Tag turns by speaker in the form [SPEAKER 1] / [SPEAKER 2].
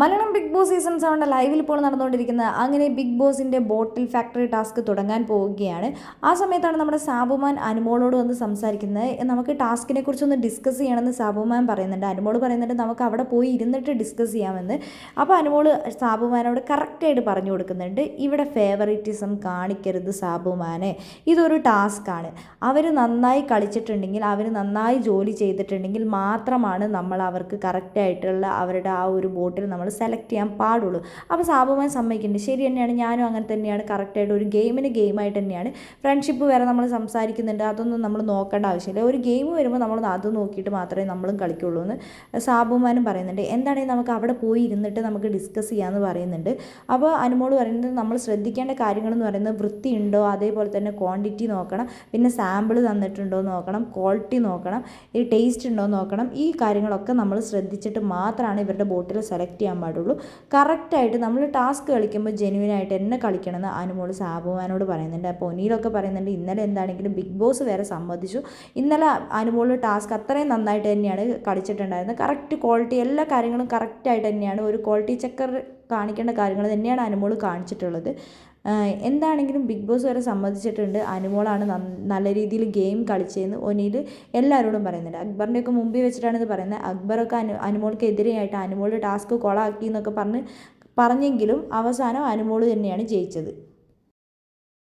[SPEAKER 1] Malayalam big boss season സെവന്റെ ലൈവിൽ ഇപ്പോൾ നടന്നുകൊണ്ടിരിക്കുന്നത് അങ്ങനെ ബിഗ് ബോസിന്റെ ബോട്ടിൽ ഫാക്ടറി ടാസ്ക് തുടങ്ങാൻ പോവുകയാണ്. ആ സമയത്താണ് നമ്മുടെ സാബുമാൻ അനുമോളോട് വന്ന് സംസാരിക്കുന്നത്. നമുക്ക് ടാസ്കിനെ കുറിച്ചൊന്ന് ഡിസ്കസ് ചെയ്യണമെന്ന് സാബുമാൻ പറയുന്നുണ്ട്. അനുമോൾ പറയുന്നുണ്ട് നമുക്ക് അവിടെ പോയി ഇരുന്നിട്ട് ഡിസ്കസ് ചെയ്യാമെന്ന്. അപ്പോൾ അനുമോൾ സാബുമാനോട് കറക്റ്റായിട്ട് പറഞ്ഞു കൊടുക്കുന്നുണ്ട്. ഇവിടെ ഫേവറിറ്റിസം കാണിക്കരുത് സാബുമാനെ. ഇതൊരു ടാസ്ക്കാണ് അവർ നന്നായി കളിച്ചിട്ടുണ്ടെങ്കിൽ അവർ നന്നായി ജോലി ചെയ്തിട്ടുണ്ടെങ്കിൽ മാത്രമാണ് നമ്മൾ അവർക്ക് കറക്റ്റായിട്ടുള്ള അവരുടെ ആ ഒരു ബോട്ടിൽ നമ്മൾ സെലക്ട് ചെയ്യാൻ പാടുള്ളൂ. അപ്പോൾ സാബുമാൻ സമ്മതിക്കുന്നുണ്ട്. ശരി തന്നെയാണ് ഞാനും അങ്ങനെ തന്നെയാണ്. കറക്റ്റായിട്ട് ഒരു ഗെയിമിന് ഗെയിമായിട്ട് തന്നെയാണ്. ഫ്രണ്ട്ഷിപ്പ് വരെ നമ്മൾ സംസാരിക്കുന്നുണ്ട്. അതൊന്നും നമ്മൾ നോക്കേണ്ട ആവശ്യമില്ല. ഒരു ഗെയിം വരുമ്പോൾ നമ്മൾ അത് നോക്കിയിട്ട് മാത്രമേ നമ്മളും കളിക്കുള്ളൂ എന്ന് സാബുമാനും പറയുന്നുണ്ട്. എന്താണെങ്കിൽ നമുക്ക് അവിടെ പോയി ഇരുന്നിട്ട് നമുക്ക് ഡിസ്കസ് ചെയ്യാമെന്ന് പറയുന്നുണ്ട്. അപ്പോൾ അനുമോൾ പറയുന്നത് നമ്മൾ ശ്രദ്ധിക്കേണ്ട കാര്യങ്ങളെന്ന് പറയുന്നത് വൃത്തിയുണ്ടോ അതേപോലെ തന്നെ ക്വാണ്ടിറ്റി നോക്കണം. പിന്നെ സാമ്പിൾ തന്നിട്ടുണ്ടോ നോക്കണം. ക്വാളിറ്റി നോക്കണം. ഈ ടേസ്റ്റ് ഉണ്ടോ നോക്കണം. ഈ കാര്യങ്ങളൊക്കെ നമ്മൾ ശ്രദ്ധിച്ചിട്ട് മാത്രമാണ് ഇവരുടെ ബോട്ടിൽ സെലക്ട് ചെയ്യാൻ പാടുള്ളൂ. കറക്റ്റായിട്ട് നമ്മൾ ടാസ്ക് കളിക്കുമ്പോൾ ജെനുവിനായിട്ട് എന്നെ കളിക്കണമെന്ന് അനുമോൾ സാബുമാനോട് പറയുന്നുണ്ട്. അപ്പോൾ ഒനിയിലൊക്കെ പറയുന്നുണ്ട് ഇന്നലെ എന്താണെങ്കിലും ബിഗ് ബോസ് വരെ സമ്മതിച്ചു. ഇന്നലെ അനുമോൾ ടാസ്ക് അത്രയും നന്നായിട്ട് തന്നെയാണ് കളിച്ചിട്ടുണ്ടായിരുന്നത്. കറക്റ്റ് ക്വാളിറ്റി എല്ലാ കാര്യങ്ങളും കറക്റ്റായിട്ട് തന്നെയാണ്. ഒരു ക്വാളിറ്റി ചെക്കർ കാണിക്കേണ്ട കാര്യങ്ങൾ തന്നെയാണ് അനുമോൾ കാണിച്ചിട്ടുള്ളത്. എന്താണെങ്കിലും ബിഗ് ബോസ് വരെ സമ്മതിച്ചിട്ടുണ്ട്. അനുമോളാണ് നല്ല രീതിയിൽ ഗെയിം കളിച്ചതെന്ന് ഒനിയിൽ എല്ലാവരോടും പറയുന്നുണ്ട്. അക്ബറിന്റെയൊക്കെ മുമ്പിൽ വെച്ചിട്ടാണ് ഇത് പറയുന്നത്. അക്ബറൊക്കെ അനു അനുമോൾക്കെതിരെയായിട്ട് അനുമോളുടെ ടാസ്ക് കൊളാക്കി എന്നൊക്കെ പറഞ്ഞ് പറഞ്ഞെങ്കിലും അവസാനം അനുമോൾ തന്നെയാണ് ജയിച്ചത്.